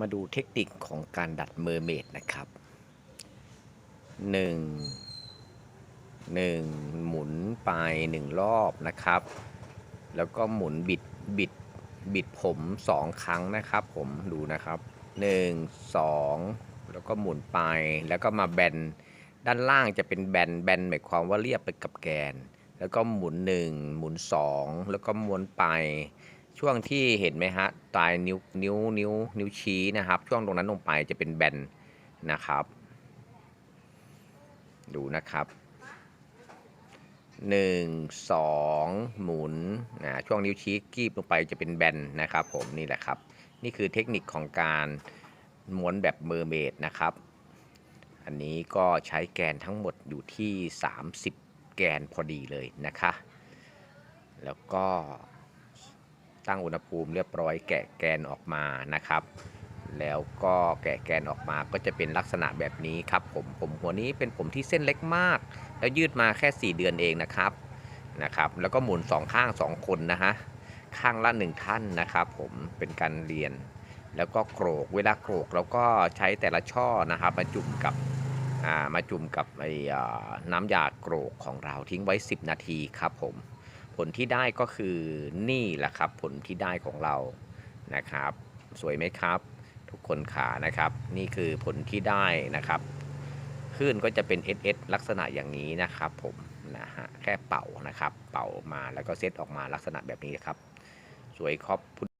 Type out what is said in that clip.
มาดูเทคนิคของการดัดเมอร์เมดนะครับหนึ่งหนึ่งหมุนไปหนึ่งรอบนะครับ แล้วก็หมุนบิดบิดบิดผมสองครั้งนะครับผมดูนะครับหนึ่งสองแล้วก็หมุนไปแล้วก็มาแบนด้านล่างจะเป็นแบนแบนหมายความว่าเรียบไปกับแกน แล้วก็หมุน 1 หมุน 2 แล้วก็ม้วนไป ช่วงที่เห็นไหมฮะปลายนิ้วนิ้วนิ้วนิ้วชี้นะครับ ช่วงตรงนั้นลงไปจะเป็นแบนนะครับ ดูนะครับ1 2หมุนนะช่วงนิ้วชี้กีบลงไปจะเป็นแบนนะครับผมนี่แหละครับ นี่คือเทคนิคของการม้วนแบบเมอร์เมดนะครับ อันนี้ก็ใช้แกนทั้งหมดอยู่ที่ 30 แกนพอดีเลยนะคะ แล้วก็ ตั้งอุณหภูมิเรียบร้อยแกะแกนออกมานะครับ แล้วก็แกะแกนออกมาก็จะเป็นลักษณะแบบนี้ครับผมผมหัวนี้เป็นผมที่เส้นเล็กมาก แล้วยืดมาแค่ 4 เดือนเองนะครับนะครับ แล้วก็หมุนสองข้าง 2 คนนะฮะข้างละ1ท่านนะครับ ผมเป็นการเรียน แล้วก็โกรกเวลาโกรกเราก็ใช้แต่ละช่อนะครับมาจุ่มกับอ่ามาจุ่มกับไอ้น้ำยาโกรกของเราทิ้งไว้ 10 นาทีครับผม ผลที่ได้ก็คือนี่แหละครับผลที่ได้ของเรานะครับ สวยไหมครับ ทุกคนขานะครับ นี่คือผลที่ได้นะครับคลื่นก็จะเป็น SS ลักษณะอย่างนี้นะครับ ผมนะฮะแค่เป่านะครับ เป่ามาแล้วก็เซตออกมาลักษณะแบบนี้ครับ สวยครับ